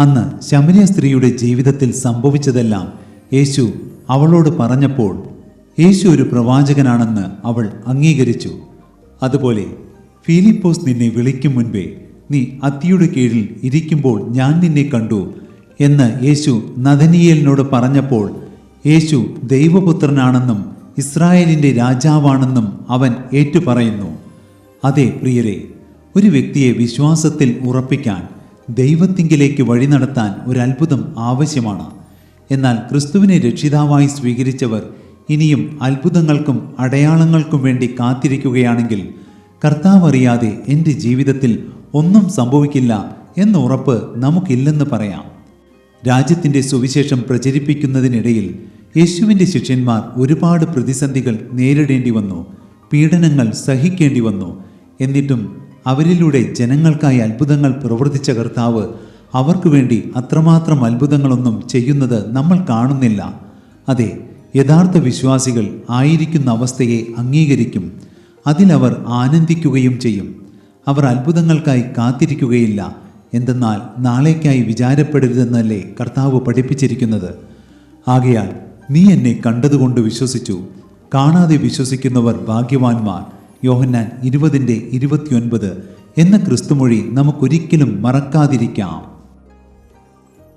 അന്ന് ശമരിയ സ്ത്രീയുടെ ജീവിതത്തിൽ സംഭവിച്ചതെല്ലാം യേശു അവളോട് പറഞ്ഞപ്പോൾ യേശു ഒരു പ്രവാചകനാണെന്ന് അവൾ അംഗീകരിച്ചു. അതുപോലെ ഫിലിപ്പോസ് നിന്നെ വിളിക്കും മുൻപേ നീ അത്തിയുടെ കീഴിൽ ഇരിക്കുമ്പോൾ ഞാൻ നിന്നെ കണ്ടു എന്ന് യേശു നദനിയേലിനോട് പറഞ്ഞപ്പോൾ യേശു ദൈവപുത്രനാണെന്നും ഇസ്രായേലിന്റെ രാജാവാണെന്നും അവൻ ഏറ്റുപറയുന്നു. അതെ പ്രിയരെ ഒരു വ്യക്തിയെ വിശ്വാസത്തിൽ ഉറപ്പിക്കാൻ ദൈവത്തിങ്കിലേക്ക് വഴി നടത്താൻ ഒരു അത്ഭുതം ആവശ്യമാണ്. എന്നാൽ ക്രിസ്തുവിനെ രക്ഷിതാവായി സ്വീകരിച്ചവർ ഇനിയും അത്ഭുതങ്ങൾക്കും അടയാളങ്ങൾക്കും വേണ്ടി കാത്തിരിക്കുകയാണെങ്കിൽ കർത്താവ് അറിയാതെ എന്റെ ജീവിതത്തിൽ ഒന്നും സംഭവിക്കില്ല എന്ന ഉറപ്പ് നമുക്കില്ലെന്ന് പറയാം. രാജ്യത്തിന്റെ സുവിശേഷം പ്രചരിപ്പിക്കുന്നതിനിടയിൽ യേശുവിന്റെ ശിഷ്യന്മാർ ഒരുപാട് പ്രതിസന്ധികൾ നേരിടേണ്ടി വന്നു പീഡനങ്ങൾ സഹിക്കേണ്ടി വന്നു. എന്നിട്ടും അവരിലൂടെ ജനങ്ങൾക്കായി അത്ഭുതങ്ങൾ പ്രവർത്തിച്ച കർത്താവ് അവർക്ക് വേണ്ടി അത്രമാത്രം അത്ഭുതങ്ങളൊന്നും ചെയ്യുന്നത് നമ്മൾ കാണുന്നില്ല. അതെ യഥാർത്ഥ വിശ്വാസികൾ ആയിരിക്കുന്ന അവസ്ഥയെ അംഗീകരിക്കും. അതിലവർ ആനന്ദിക്കുകയും ചെയ്യും. അവർ അത്ഭുതങ്ങൾക്കായി കാത്തിരിക്കുകയില്ല. എന്തെന്നാൽ നാളേക്കായി വിചാരപ്പെടരുതെന്നല്ലേ കർത്താവ് പഠിപ്പിച്ചിരിക്കുന്നത്. ആകയാൽ നീ എന്നെ കണ്ടതുകൊണ്ട് വിശ്വസിച്ചു. കാണാതെ വിശ്വസിക്കുന്നവർ ഭാഗ്യവാന്മാർ. യോഹന്നാൻ ഇരുപതിന്റെ ഇരുപത്തിയൊൻപത് എന്ന ക്രിസ്തുമൊഴി നമുക്കൊരിക്കലും മറക്കാതിരിക്കാം.